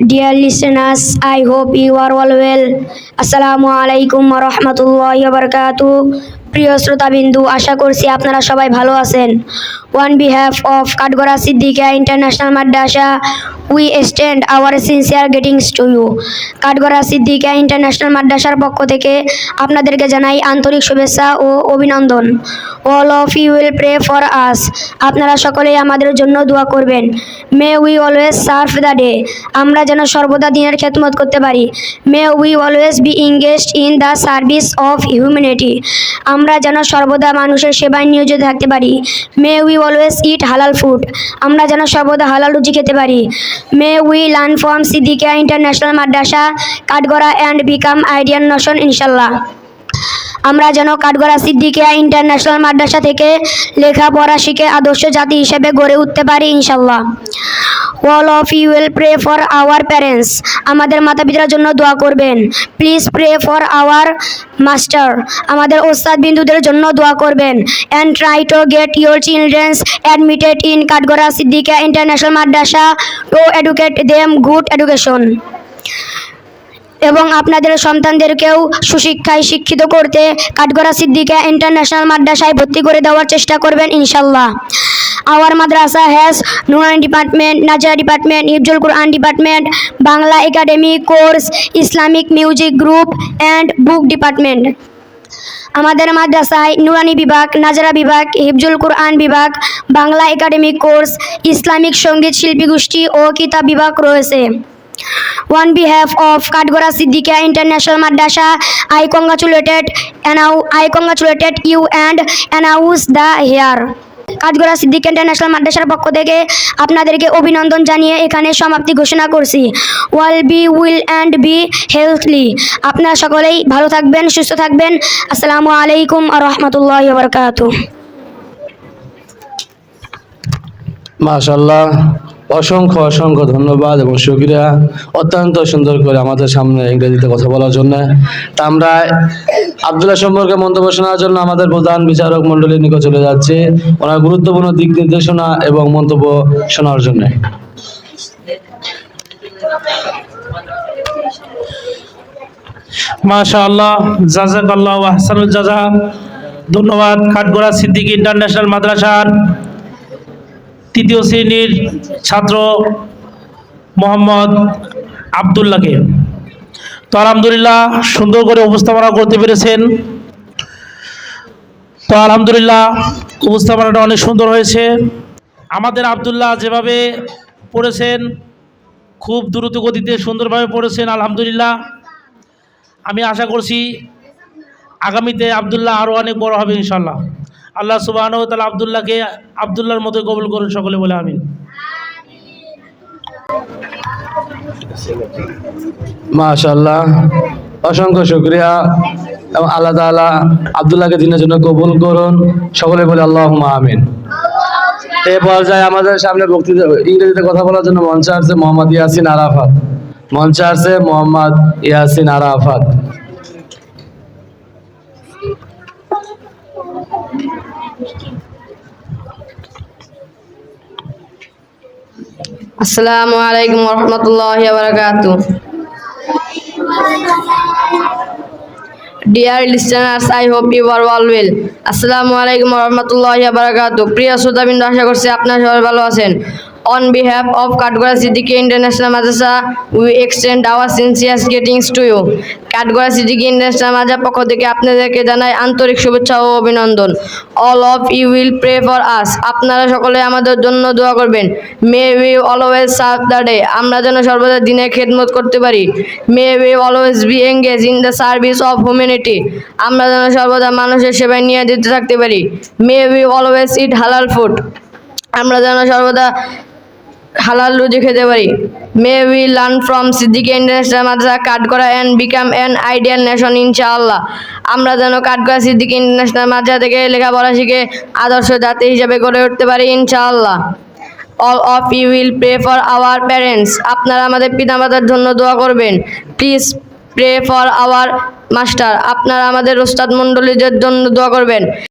Dear listeners, I hope you are all well. Assalamu alaikum wa rahmatullahi wa barakatuh. প্রিয় শ্রোতাবিন্দু, আশা করছি আপনারা সবাই ভালো আছেন। On behalf of Kathgora Siddiqa international Madrasa we extend our sincere greetings to you Kathgora Siddiqa international মাদ্রাসার পক্ষ থেকে আপনাদেরকে জানাই আন্তরিক শুভেচ্ছা ও অভিনন্দন। All of you will pray for us আপনারা সকলেই আমাদের জন্য দোয়া করবেন। May we always serve the day আমরা যেন সর্বদা দিনের খেদমত করতে পারি। May we always be engaged in the service of humanity আমরা যেন সর্বদা মানুষের সেবায় নিয়োজিত থাকতে পারি। মে উই অলওয়েজ ইট হালাল ফুড আমরা যেন সর্বদা হালাল রুচি খেতে পারি। May we learn from Siddiqa international Madrasa Kathgora and become ideal nation ইনশাল্লাহ আমরা যেন কাঠগড়া সিদ্দিকিয়া ইন্টারন্যাশনাল মাদ্রাসা থেকে লেখাপড়া শিখে আদর্শ জাতি হিসেবে গড়ে উঠতে পারি ইনশাল্লাহ all of you will pray for our parents আমাদের মাতা পিতার জন্য দোয়া করবেন। Please pray for our master আমাদের ওস্তাদ বিন্দুদের জন্য দোয়া করবেন। And try to get your children's admitted in Kathgora Siddiqa international Madrasa to educate them good education এবং আপনাদের সন্তানদেরকেও সুশিক্ষায় শিক্ষিত করতে কাঠগড়া সিদ্দিকা ইন্টারন্যাশনাল মাদ্রাসায় ভর্তি করে দেওয়ার চেষ্টা করবেন ইনশাল্লাহ। Our madrasa has Nurani department Naza department Hifzul Quran department Bangla academy course Islamic music group and book department আমাদের মাদ্রাসায় নুরানি বিভাগ নাজারা বিভাগ হিফজুল কোরআন বিভাগ বাংলা একাডেমিক কোর্স ইসলামিক সংগীত শিল্পী গোষ্ঠী ও কিতাব বিভাগ রয়েছে On behalf of Katgora Siddiqua International Madrasa, I congratulated annow I congratulated you and announce the here. Kathgora Siddiq international মাদ্রাসার পক্ষ থেকে আপনাদেরকে অভিনন্দন জানিয়ে এখানে সমাপ্তি ঘোষণা করছি। Well be, will and be healthily. আপনারা সকলেই ভালো থাকবেন, সুস্থ থাকবেন। আসসালামু আলাইকুম আ রহমতুল্লাহ বরকাত। মাশাল্লাহ অসংখ্য অসংখ্য ধন্যবাদ এবং শুক্রিয়া অত্যন্ত সুন্দর করে আমাদের সামনে ইংরেজিতে কথা বলার জন্য। তা আমরা আবদুল্লাহ সম্পর্কে মন্তব্য শোনার জন্য আমাদের প্রধান বিচারক মণ্ডলীর নিকট চলে যাচ্ছে। ওনার গুরুত্বপূর্ণ দিক নির্দেশনা এবং মন্তব্য শোনার জন্য। মাশা আল্লাহ জাজাক আল্লাহ আহসানুল জাজা। ধন্যবাদ ইন্টারন্যাশনাল তৃতীয় শ্রেণির ছাত্র মোহাম্মদ তো আলহামদুলিল্লাহ সুন্দর করে উপস্থাপনা করতে পেরেছেন। তো আলহামদুলিল্লাহ উপস্থাপনাটা অনেক সুন্দর হয়েছে। আমাদের আবদুল্লাহ যেভাবে পড়েছেন, খুব দ্রুত গতিতে সুন্দরভাবে পড়েছেন, আলহামদুলিল্লাহ। আমি আশা করছি আগামীতে আবদুল্লাহ আরও অনেক বড় হবে ইনশাল্লাহ আল্লাহ সুবাহ তালা আবদুল্লাহকে আবদুল্লাহর মতো কবুল করুন সকলে বলে আমিন। মাশাল্লাহ অসংখ্য শুক্রিয়া। এবং আল্লাহ তালা আবদুল্লাহকে দিনের জন্য কবুল করুন। সকলে বলে আল্লাহ আমিন। এ পর্যায়ে আমাদের সামনে বক্তৃতা ইংরেজিতে কথা বলার জন্য মঞ্চে আসছে মোহাম্মদ ইয়াসিন আরাফাত। মঞ্চে আসছে মোহাম্মদ ইয়াসিন আরাফাত। আসসালামু আলাইকুম রহমতুল্লাহ বারকাত dear listeners I hope you are all well আসসালামু আলাইকুম রহমতুল্লাহ বারকাত প্রিয় শ্রোতাবৃন্দ, আশা করছি আপনারা সবাই ভালো আছেন। On behalf of Kathgora Siddiqui international Madrasa we extend our sincere greetings to you Kathgora Siddiqui international মাদ্রাসার পক্ষ থেকে আপনাদেরকে জানাই আন্তরিক শুভেচ্ছা ও অভিনন্দন। All of you will pray for us আপনারা সকলে আমাদের জন্য দোয়া করবেন। May we always serve the day আমরা যেন সর্বদা দিনের খেদমত করতে পারি। May we always be engage in the service of humanity আমরা যেন সর্বদা মানুষের সেবায় নিয়ে নিয়োজিত থাকতে পারি। মে উই অলওয়েজ ইট হালাল ফুড আমরা যেন সর্বদা হালাল রুজি খেতে পারি। May we learn from Siddiq international Madrasa Kathgora and become an ideal nation ইনশাআল্লাহ। আমরা যেন কাঠগড়া সিদ্দিক ইন্টারন্যাশনাল মাদ্রাসা থেকে লেখাপড়া শিখে আদর্শ জাতি হিসাবে গড়ে উঠতে পারি, ইনশাআল্লাহ। All of you will pray for our parents আপনারা আমাদের পিতামাতার জন্য দোয়া করবেন। Please pray for our master আপনারা আমাদের ওস্তাদ মণ্ডলীদের জন্য দোয়া করবেন।